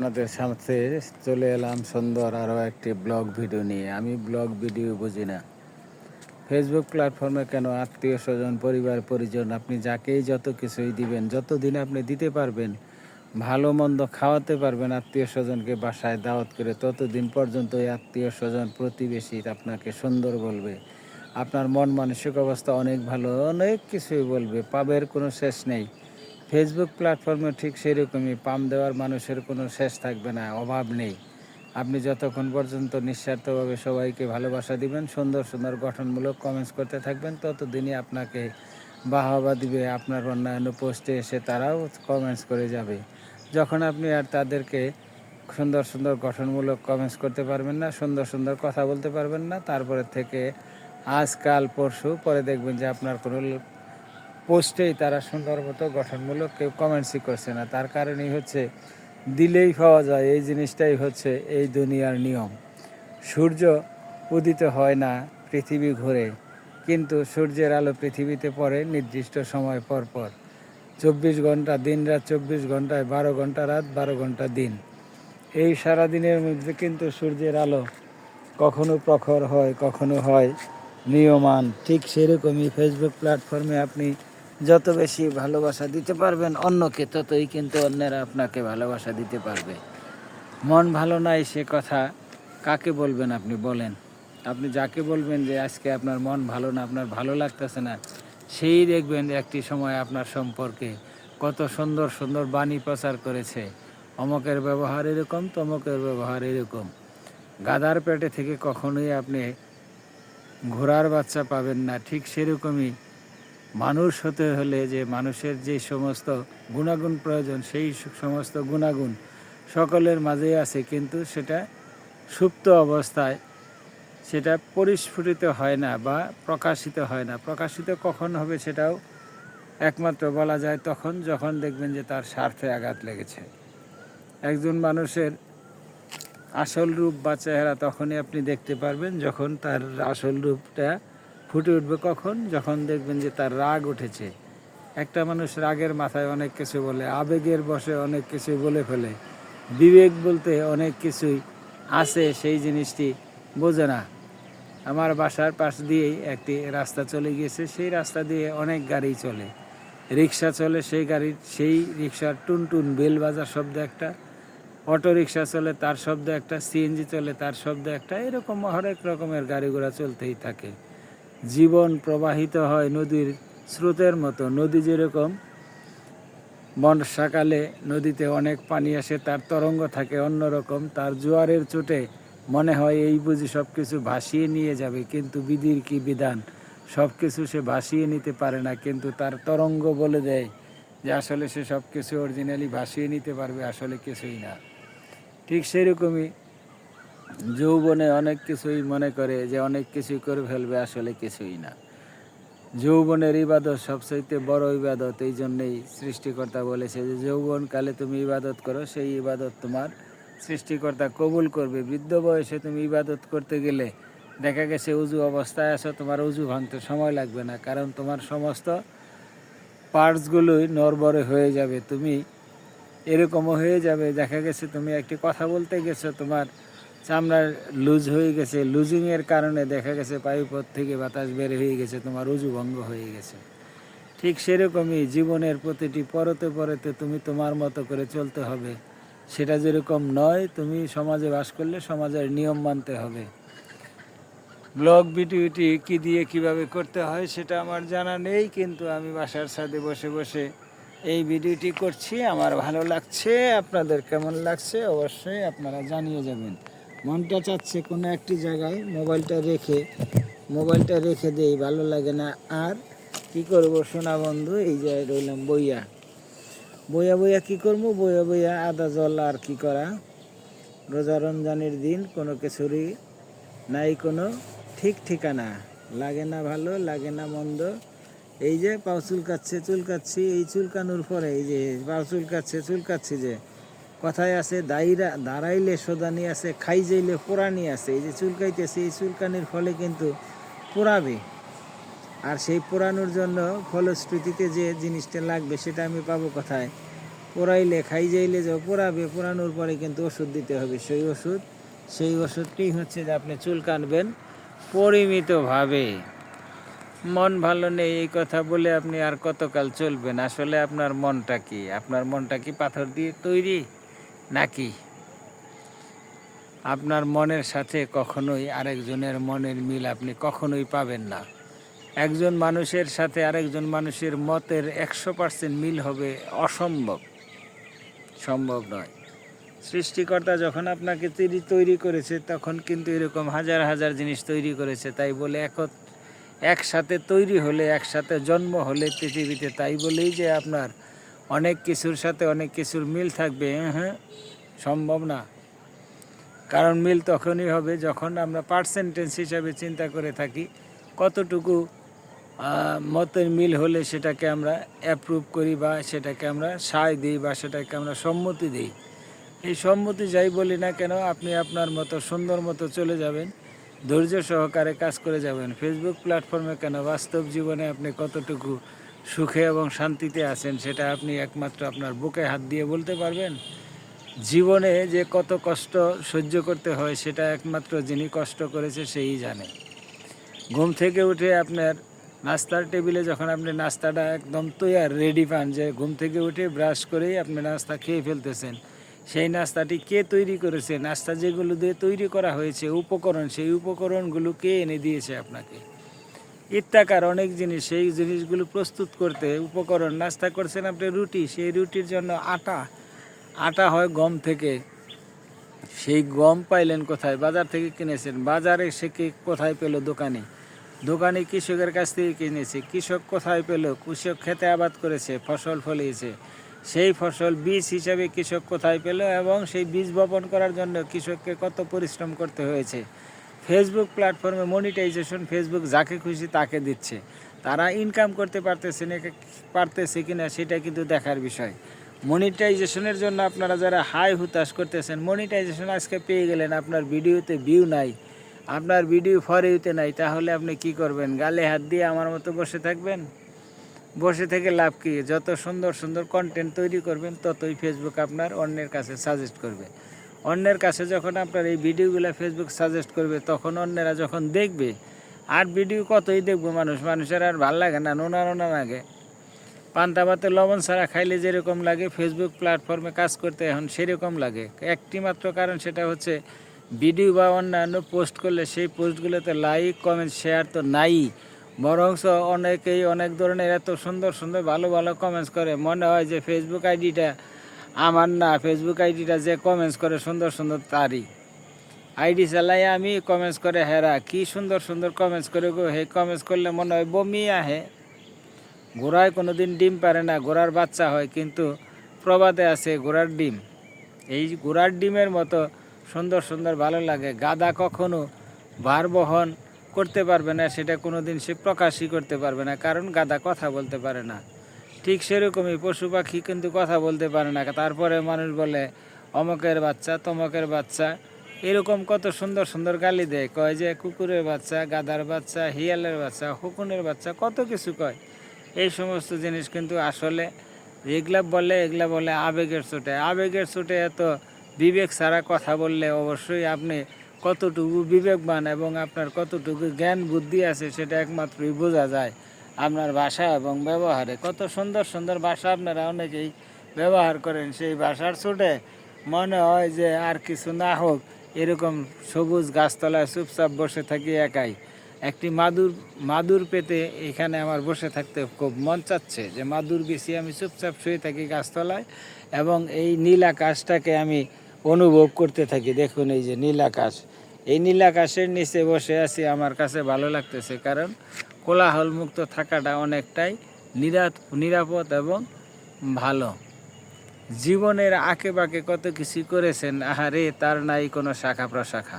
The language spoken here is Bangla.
আপনাদের সাথে চলে এলাম সুন্দর আরও একটি ব্লগ ভিডিও নিয়ে। আমি ব্লগ ভিডিও বুঝি না। ফেসবুক প্ল্যাটফর্মে কেন আত্মীয় স্বজন, পরিবার, পরিজন, আপনি যাকেই যত কিছুই দিবেন, যতদিন আপনি দিতে পারবেন, ভালো মন্দ খাওয়াতে পারবেন আত্মীয় স্বজনকে বাসায় দাওয়াত করে, ততদিন পর্যন্ত ওই আত্মীয় স্বজন প্রতিবেশী আপনাকে সুন্দর বলবে। আপনার মন মানসিক অবস্থা অনেক ভালো, অনেক কিছুই বলবে, পাবের কোনো শেষ নেই। ফেসবুক প্ল্যাটফর্মে ঠিক সেরকমই পাম দেওয়ার মানুষের কোনো শেষ থাকবে না, অভাব নেই। আপনি যতক্ষণ পর্যন্ত নিঃস্বার্থভাবে সবাইকে ভালোবাসা দিবেন, সুন্দর সুন্দর গঠনমূলক কমেন্টস করতে থাকবেন, ততদিনই আপনাকে বাহবা দিবে আপনার অন্যান্য পোস্টে এসে তারাও কমেন্টস করে যাবে। যখন আপনি আর তাদেরকে সুন্দর সুন্দর গঠনমূলক কমেন্টস করতে পারবেন না, সুন্দর সুন্দর কথা বলতে পারবেন না, তারপরে থেকে আজকাল, পরশু, পরে দেখবেন যে আপনার কোনো পোস্টেই তারা সুন্দর মতো গঠনমূলক কেউ কমেন্টসই করছে না। তার কারণেই হচ্ছে দিলেই পাওয়া যায়, এই জিনিসটাই হচ্ছে এই দুনিয়ার নিয়ম। সূর্য উদিত হয় না পৃথিবী ঘুরে, কিন্তু সূর্যের আলো পৃথিবীতে পড়ে নির্দিষ্ট সময় পর পর। চব্বিশ ঘণ্টা দিন রাত চব্বিশ ঘন্টায়, বারো ঘণ্টা রাত, বারো ঘণ্টা দিন। এই সারা দিনের মধ্যে কিন্তু সূর্যের আলো কখনো প্রখর হয়, কখনো হয় নিয়মান। ঠিক সেরকমই ফেসবুক প্ল্যাটফর্মে আপনি যত বেশি ভালোবাসা দিতে পারবেন অন্যকে, ততই কিন্তু অন্যেরা আপনাকে ভালোবাসা দিতে পারবে। মন ভালো নাই সে কথা কাকে বলবেন আপনি বলেন। আপনি যাকে বলবেন যে আজকে আপনার মন ভালো না, আপনার ভালো লাগতেছে না, সেই দেখবেন একটি সময় আপনার সম্পর্কে কত সুন্দর সুন্দর বাণী প্রচার করেছে। অমকের ব্যবহার এরকম, তমকের ব্যবহার এরকম। গাদার পেটে থেকে কখনোই আপনি ঘোড়ার বাচ্চা পাবেন না, ঠিক সেরকমই মানুষ হতে হলে যে মানুষের যে সমস্ত গুণাগুণ প্রয়োজন, সেই সমস্ত গুণাগুণ সকলের মাঝেই আছে, কিন্তু সেটা সুপ্ত অবস্থায় সেটা পরিস্ফুটিত হয় না বা প্রকাশিত হয় না। প্রকাশিত কখন হবে সেটাও একমাত্র বলা যায় তখন যখন দেখবেন যে তার স্বার্থে আঘাত লেগেছে। একজন মানুষের আসল রূপ বা চেহারা তখনই আপনি দেখতে পারবেন যখন তার আসল রূপটা ফুটে উঠবে কখন? যখন দেখবেন যে তার রাগ উঠেছে। একটা মানুষ রাগের মাথায় অনেক কিছু বলে, আবেগের বসে অনেক কিছু বলে ফেলে। বিবেক বলতে অনেক কিছুই আছে, সেই জিনিসটি বোঝে না। আমার বাসার পাশ দিয়েই একটি রাস্তা চলে গিয়েছে, সেই রাস্তা দিয়ে অনেক গাড়ি চলে। রিক্সা চলে, সেই গাড়ির সেই রিক্সার টুনটুন বেল বাজার শব্দ একটা। অটো রিক্সা চলে, তার শব্দ একটা। সিএনজি চলে, তার শব্দ একটা। এরকম হরেক রকমের গাড়ি ঘোড়া চলতেই থাকে। জীবন প্রবাহিত হয় নদীর স্রোতের মতো। নদী যেরকম বর্ষাকালে নদীতে অনেক পানি আসে, তার তরঙ্গ থাকে অন্যরকম, তার জোয়ারের চোটে মনে হয় এই বুঝি সব কিছু ভাসিয়ে নিয়ে যাবে, কিন্তু বিধির কি বিধান? সব কিছু সে ভাসিয়ে নিতে পারে না, কিন্তু তার তরঙ্গ বলে দেয় যে আসলে সে সব কিছু অরিজিনালি ভাসিয়ে নিতে পারবে, আসলে কিছুই না। ঠিক সেরকমই যৌবনে অনেক কিছুই মনে করে যে অনেক কিছুই করে ফেলবে, আসলে কিছুই না। যৌবনের ইবাদত সবচাইতে বড় ইবাদত, এই জন্যেই সৃষ্টিকর্তা বলেছে যে যৌবনকালে তুমি ইবাদত করো, সেই ইবাদত তোমার সৃষ্টিকর্তা কবুল করবে। বৃদ্ধ বয়সে তুমি ইবাদত করতে গেলে দেখা গেছে উজু অবস্থায় আসো তোমার উজু ভাঙতে সময় লাগবে না, কারণ তোমার সমস্ত পার্টসগুলোই নরবরে হয়ে যাবে। তুমি এরকমও হয়ে যাবে, দেখা গেছে তুমি একটি কথা বলতে গেছো, তোমার চামড়া লুজ হয়ে গেছে। লুজিংয়ের কারণে দেখা গেছে পায়ুপথ থেকে বাতাস বের হয়ে গেছে, তোমার উজু ভঙ্গ হয়ে গেছে। ঠিক সেরকমই জীবনের প্রতিটি পরতে পরতে তুমি তোমার মতো করে চলতে হবে। সেটা যেরকম নয়, তুমি সমাজে বাস করলে সমাজের নিয়ম মানতে হবে। ব্লগ ভিডিওটি কি দিয়ে কীভাবে করতে হয় সেটা আমার জানা নেই, কিন্তু আমি বাসার ছাদে বসে বসে এই ভিডিওটি করছি। আমার ভালো লাগছে, আপনাদের কেমন লাগছে অবশ্যই আপনারা জানিয়ে যাবেন। মনটা চাচ্ছে কোনো একটি জায়গায় মোবাইলটা রেখে মোবাইলটা রেখে দেই, ভালো লাগে না। আর কি করব সোনা বন্ধু? এই যে রইলাম বইয়া। বইয়া বইয়া কি করব? বইয়া বইয়া আদা, জল আর কি করা? রোজা রমজানের দিন কোনো কিছুরই নাই, কোনো ঠিক ঠিকানা। লাগে না ভালো, লাগে না মন্দ। এই যে পাও চুলকাচ্ছে, চুলকাচ্ছি, এই চুলকানোর পরে এই যে পাও চুলকাচ্ছে, চুলকাচ্ছি যে। কথায় আছে, দাইরা, দাঁড়াইলে সোদানি আছে খাই যাইলে পোড়ানি আছে। এই যে চুলকাইতেছে, এই চুলকানির ফলে কিন্তু পোড়াবে। আর সেই পোড়ানোর জন্য ফলশ্রুতিতে যে জিনিসটা লাগবে, সেটা আমি পাবো কোথায়? পোড়াইলে খাই যাইলে যে পোড়াবে, পোড়ানোর পরে কিন্তু ওষুধ দিতে হবে। সেই ওষুধ, সেই ওষুধটি হচ্ছে যে আপনি চুল কাটবেন পরিমিতভাবে। মন ভালো নেই, এই কথা বলে আপনি আর কতকাল চলবেন? আসলে আপনার মনটা কি? আপনার মনটা কি পাথর দিয়ে তৈরি? নাকি? আপনার মনের সাথে কখনোই আরেকজনের মনের মিল আপনি কখনোই পাবেন না। একজন মানুষের সাথে আরেকজন মানুষের মতের একশো পার্সেন্ট মিল হবে অসম্ভব। সম্ভব নয়। সৃষ্টিকর্তা যখন আপনাকে তৈরি তৈরি করেছে, তখন কিন্তু এরকম হাজার হাজার জিনিস তৈরি করেছে, তাই বলে এক একসাথে তৈরি হলে, একসাথে জন্ম হলে পৃথিবীতে, তাই বলেই যে আপনার অনেক কিছুর সাথে অনেক কিছুর মিল থাকবে হ্যাঁ সম্ভব না। কারণ মিল তখনই হবে যখন আমরা পার্সেন্টেজ হিসাবে চিন্তা করে থাকি, কতটুকু মতের মিল হলে সেটাকে আমরা অ্যাপ্রুভ করি বা সেটাকে আমরা সায় দিই বা সেটাকে আমরা সম্মতি দিই। এই সম্মতি যাই বলি না কেন, আপনি আপনার মতো সুন্দর মতো চলে যাবেন, ধৈর্য সহকারে কাজ করে যাবেন। ফেসবুক প্ল্যাটফর্মে কেন? বাস্তব জীবনে আপনি কতটুকু সুখে এবং শান্তিতে আছেন, সেটা আপনি একমাত্র আপনার বুকে হাত দিয়ে বলতে পারবেন। জীবনে যে কত কষ্ট সহ্য করতে হয়, সেটা একমাত্র যিনি কষ্ট করেছে সেই জানে। ঘুম থেকে উঠে আপনার নাস্তার টেবিলে যখন আপনি নাস্তাটা একদম তৈয়ার রেডি পান, যে ঘুম থেকে উঠে ব্রাশ করেই আপনি নাস্তা খেয়ে ফেলতেছেন, সেই নাস্তাটি কে তৈরি করেছে? নাস্তা যেগুলো দিয়ে তৈরি করা হয়েছে, উপকরণ, সেই উপকরণগুলো কে এনে দিয়েছে আপনাকে? ইত্যাকার অনেক জিনিস, সেই জিনিসগুলো প্রস্তুত করতে উপকরণ, নাস্তা করছেন আপনি রুটি, সেই রুটির জন্য আটা। আটা হয় গম থেকে। সেই গম পাইলেন কোথায়? বাজার থেকে কিনেছেন। বাজারে সে কি কোথায় পেল? দোকানে। দোকানে কৃষকের কাছ থেকে কিনেছে। কৃষক কোথায় পেল? কৃষক খেতে আবাদ করেছে, ফসল ফলিয়েছে। সেই ফসল বীজ হিসাবে কৃষক কোথায় পেল এবং সেই বীজ বপন করার জন্য কৃষককে কত পরিশ্রম করতে হয়েছে? ফেসবুক প্ল্যাটফর্মে মনিটাইজেশন ফেসবুক যাকে খুশি তাকে দিচ্ছে। তারা ইনকাম করতে পারতেছে না, পারতেছে কি না সেটা কিন্তু দেখার বিষয়। মনিটাইজেশনের জন্য আপনারা যারা হাই হুতাশ করতেছেন মনিটাইজেশন আজকে পেয়ে গেলেন, আপনার ভিডিওতে ভিউ নাই। আপনার ভিডিও ফরেইতে নাই, তাহলে আপনি কি করবেন? গালে হাত দিয়ে আমার মতো বসে থাকবেন? বসে থেকে লাভ কি? যত সুন্দর সুন্দর কন্টেন্ট তৈরি করবেন, ততই ফেসবুক আপনার অন্যের কাছে সাজেস্ট করবে। অন্যের কাছে যখন আপনার এই ভিডিওগুলো ফেসবুক সাজেস্ট করবে, তখন অন্যেরা যখন দেখবে, আর ভিডিও কতই দেখব মানুষ? মানুষের আর ভালো লাগে না, নোনা নোনা লাগে। পান্তা ভাতে লবণ ছাড়া খাইলে যেরকম লাগে ফেসবুক প্ল্যাটফর্মে কাজ করতে এখন সেরকম লাগে। একটি মাত্র কারণ সেটা হচ্ছে, ভিডিও বা অন্যান্য পোস্ট করলে সেই পোস্টগুলোতে লাইক কমেন্ট শেয়ার তো নাই। বরংস অনেকেই অনেক ধরনের এত সুন্দর সুন্দর ভালো ভালো কমেন্টস করে। মনে হয় যে ফেসবুক আইডিটা আমার না ফেসবুক আইডিটা যে কমেন্টস করে সুন্দর সুন্দর তারই। আইডি চালাই আমি কমেন্টস করে হেরা কি সুন্দর সুন্দর কমেন্টস করে গো, হে কমেন্টস করলে মনে হয় বমি আহে। ঘোড়ায় কোনো দিন ডিম পারে না ঘোড়ার বাচ্চা হয়, কিন্তু প্রবাদে আছে ঘোড়ার ডিম। এই ঘোড়ার ডিমের মতো সুন্দর সুন্দর ভালো লাগে। গাদা কখনো ভার বহন করতে পারবে না, সেটা কোনো দিন সে প্রকাশই করতে পারবে না, কারণ গাদা কথা বলতে পারে না। ঠিক সেরকমই পশু পাখি কিন্তু কথা বলতে পারে না। তারপরে মানুষ বলে, অমকের বাচ্চা, তমকের বাচ্চা। এরকম কত সুন্দর সুন্দর গালি দেয়। কয় যে, কুকুরের বাচ্চা গাদার বাচ্চা, হিয়ালের বাচ্চা হুকুনের বাচ্চা, কত কিছু কয়। এই সমস্ত জিনিস কিন্তু আসলে এগুলা বলে এগুলা বলে আবেগের চোটে। আবেগের চোটে এত বিবেক ছাড়া কথা বললে অবশ্যই আপনি কতটুকু বিবেকবান এবং আপনার কতটুকু জ্ঞান বুদ্ধি আছে সেটা একমাত্রই বোঝা যায়। আপনার ভাষা এবং ব্যবহারে কত সুন্দর সুন্দর ভাষা আপনারা অনেকেই ব্যবহার করেন সেই ভাষার চোটে। মনে হয় যে আর কিছু না হোক, এরকম সবুজ গাছতলায় চুপচাপ বসে থাকি একাই। একটি মাদুর মাদুর পেতে এখানে আমার বসে থাকতে খুব মন চাচ্ছে যে মাদুর বেশি আমি চুপচাপ শুয়ে থাকি গাছতলায় এবং এই নীল আকাশটাকে আমি অনুভব করতে থাকি। দেখুন এই যে নীল আকাশ। এই নীল আকাশের নিচে বসে আছি, আমার কাছে ভালো লাগতেছে। কারণ কোলাহল মুক্ত থাকাটা অনেকটাই নিরাপ নিরাপদ এবং ভালো। জীবনের আঁকে বাঁকে কত কিছু করেছেন, আহারে, তার নাই কোনো শাখা প্রশাখা